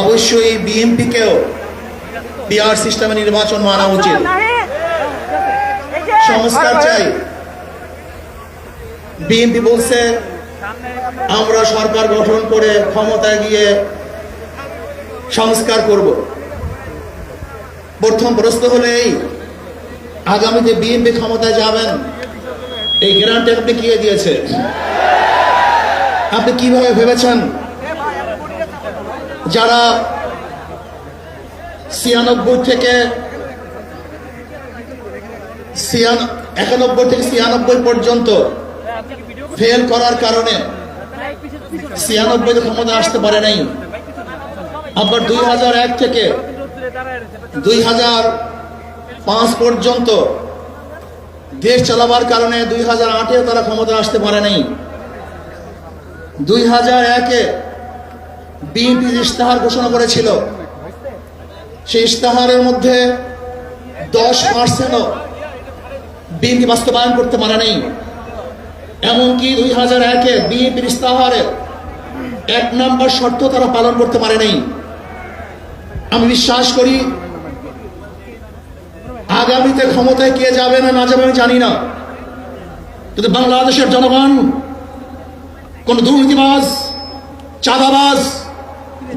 অবশ্যই বিএনপিকেও পিআর সিস্টেমে নির্বাচন মানা উচিত। সংস্কার চাই। বিএনপি বলছে, আমরা সরকার গঠন করে ক্ষমতায় গিয়ে সংস্কার করব। প্রথম প্রশ্ন হলো এই আগামীতে বিএনপি ক্ষমতায় যাবেন, এই গ্যারান্টি আপনি কে দিয়েছে আপনি কীভাবে ভেবেছেন যারা ছিয়ানব্বই থেকে একানব্বই থেকে ছিয়ানব্বই পর্যন্ত ফেল করার কারণে ছিয়ানব্বই ক্ষমতা আসতে পারে নাই। আবার দুই হাজার এক থেকে দুই হাজার পাঁচ পর্যন্ত দেশ চালাবার কারণে দুই হাজার আটে তারা ক্ষমতা আসতে পারে নাই। দুই হাজার একে বিএনপি ইশতেহার ঘোষণা করেছিল, সেই ইশতেহারের মধ্যে দশ পার্সেন্টও বিএনপি বাস্তবায়ন করতে পারে নাই। এমনকি দুই হাজার একে বিএনপির ইশতেহারে এক নম্বর শর্ত তারা পালন করতে পারে নাই। আমি বিশ্বাস করি, আগামীতে ক্ষমতায় কে যাবে না না যাবে আমি জানি না। কিন্তু বাংলাদেশের জনগণ, কোন দুর্নীতিবাজ, চাঁদাবাজ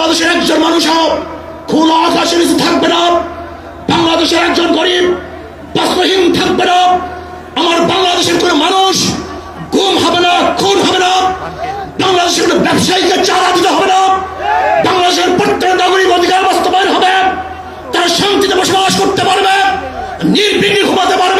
বাংলাদেশের একজন মানুষ খোলা আকাশের নিচে থাকবে না। বাংলাদেশের একজন গরিব বস্ত্রহীন থাকবে না। আমার বাংলাদেশের কোনো মানুষ গুম হবে না, খুন হবে না। বাংলাদেশের কোনো ব্যবসায়ীকে চারা দিতে হবে না। বাংলাদেশের প্রত্যেক নাগরিক অধিকার বাস্তবায়ন হবে। তারা শান্তিতে বসবাস করতে পারবে, নির্বিঘ্নে ঘুমাতে পারবে।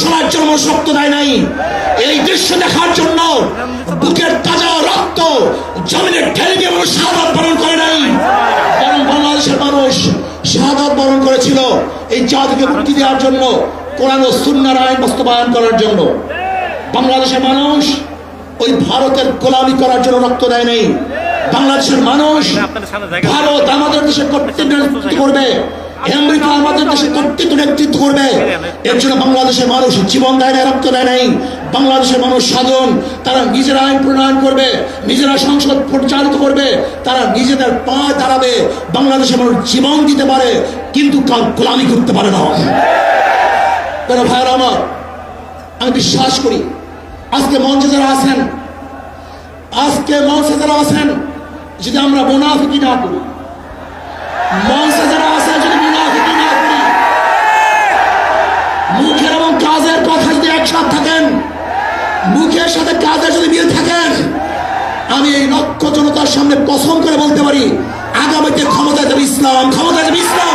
স্লোগান জন্য রক্ত দেয় নাই। এই দৃশ্য দেখার জন্য বুকের তাজা রক্ত জমিনে ঠেলে দিয়ে মানুষ শাহাদ বরণ করে নাই। কারণ বাংলাদেশের মানুষ শাহাদ বরণ করেছিল এই জাতিকে মুক্তি দেওয়ার জন্য কোরআন ও সুন্নার আইন বাস্তবায়ন করার জন্য। বাংলাদেশের মানুষ ওই ভারতের গোলামি করার জন্য রক্ত দেয় নাই। বাংলাদেশের মানুষ ভারত আমাদের দেশে কর্তৃত্ব করবে? আমেরিকা আমাদের দেশে কর্তৃত্ব নেতৃত্ব করবে। এর জন্য বাংলাদেশের মানুষ জীবন দেয় না রক্ত দেয় নাই। বাংলাদেশের মানুষ সাধন তারা নিজেরা আইন প্রণয়ন করবে, নিজেরা সংসদ পরিচালিত করবে, তারা নিজেদের পা দাঁড়াবে। বাংলাদেশের মানুষ জীবন দিতে পারে, কিন্তু কাল গোলামি করতে পারে না। কেন ভাইয়ের আমার, আমি বিশ্বাস করি, আজকে মঞ্চে যারা আছেন, আজকে মঞ্চে যারা আছেন, যদি আমরা মুনাফিকি না করি, মঞ্চে যারা মুখের সাথে কাজের যদি মিল থাকেন আমি এই লক্ষ জনতার সামনে কসম করে বলতে পারি, আগামীতে ক্ষমতায় যাবে ইসলাম ক্ষমতায় যাবে ইসলাম।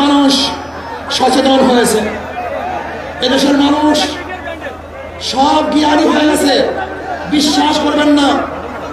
মানুষ সচেতন হয়েছে। এদেশের মানুষ সব জ্ঞানী হয়ে গেছে। বিশ্বাস করবেন না।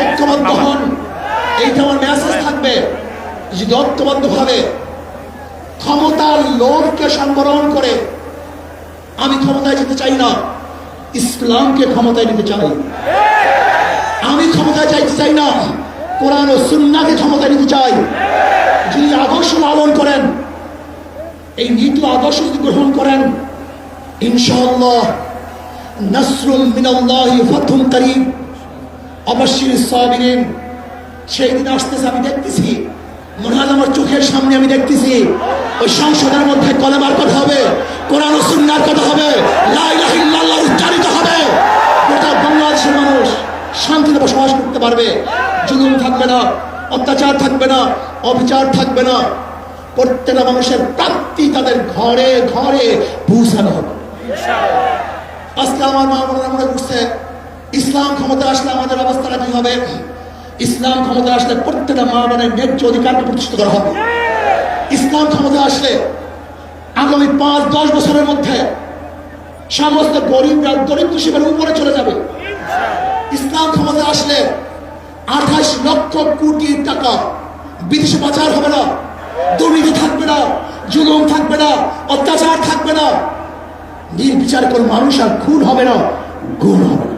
ঐক্যবদ্ধ হন। এইটা আমার মেসেজ থাকবে যদি ক্ষমতার লোভকে সংবরণ করে আমি ক্ষমতায় যেতে চাই না ইসলামকে ক্ষমতায় নিতে চাই। আমি ক্ষমতায় চাইতে চাই না কোরআন ও সুন্নাকে ক্ষমতায় নিতে চাই। যিনি আদর্শ লালন করেন এই নীতি আদর্শ যদি গ্রহণ করেন ইনশাআল্লাহ নসরুল মিনাল্লাহি ফাতহুন করিম অবশ্যই সাবিরিন সেই দিন আসতেছে, আমি দেখতেছি। মনে হয় আমার চোখের সামনে আমি দেখতেছি। ওই সংসদের মধ্যে কলেমার কথা হবে, কোরআন সুন্নার কথা হবে, লা ইলাহা উচ্চারিত হবে। গোটা বাংলাদেশের মানুষ শান্তিতে বসবাস করতে পারবে। জুলুম থাকবে না, অত্যাচার থাকবে না, অবিচার থাকবে না। প্রত্যেকটা মানুষের প্রাপ্তি তাদের ঘরে ঘরে পৌঁছানো হবে। আজকে আমার মা বোনেরা মনে করছে ইসলাম ক্ষমতা আসলে আমাদের অবস্থাটা কি হবে? ইসলাম ক্ষমতা আসলে প্রত্যেকটা মা বোনের ন্যায্য অধিকারকে প্রতিষ্ঠিত করা হবে। ইসলাম ক্ষমতা আসলে আগামী পাঁচ, দশ বছরের মধ্যে সমস্ত গরিবরা, দরিদ্র শিবের উপরে চলে যাবে। ইসলাম ক্ষমতা আসলে আঠাশ লক্ষ কোটি টাকা বিদেশে পাচার হবে না। দুর্নীতি থাকবে না, জুলুম থাকবে না, অত্যাচার থাকবে না। নির্বিচার কোন মানুষ আর খুন হবে না গুণ হবে না।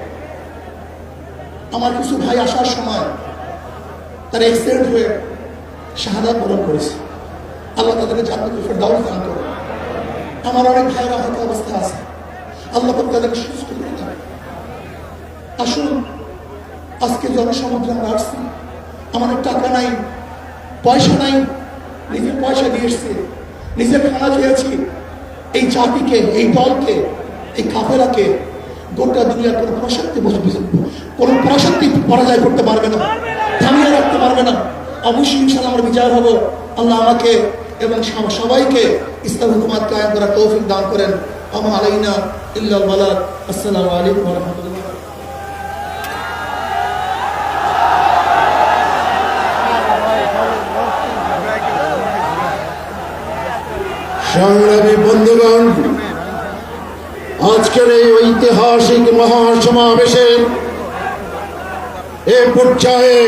আমার কিছু ভাই আসার সময় তারা এক্সিডেন্ট হয়ে শাহাদাত বরণ করেছে। আল্লাহ তাদেরকে জান্নাত ফেরদাউস দান করে আমার অনেক ভাইরা হয়তো অবস্থা আছে। আল্লাহ তাদেরকে সুস্থ করে দেবে আসুন, আজকে জনসমুদ্রে আমরা আসছি। আমাদের টাকা নাই, পয়সা নাই, নিজের পয়সা দিয়ে এসছি। নিজের খানা খেয়েছি। এই জাতিকে, এই দলকে, এই কাফেলাকে গোটা দুনিয়ার কোনো প্রশক্তি কোনো প্রশান্তি পরাজয় করতে পারবে না, থামিয়ে রাখতে পারবে না। অবশ্যই ইনশাল আমার বিচার হব। আল্লাহ আমাকে এবং সবাইকে ইসলাম হুকুমাত কায়েম করা তৌফিক দান করেন। আমার আলাইনা ইল্লাল বালা আসসালামু আলাইকুম রাহমাতুল্লাহ। আজকের এই ঐতিহাসিক মহাসমাবেশে এ পর্যায়ে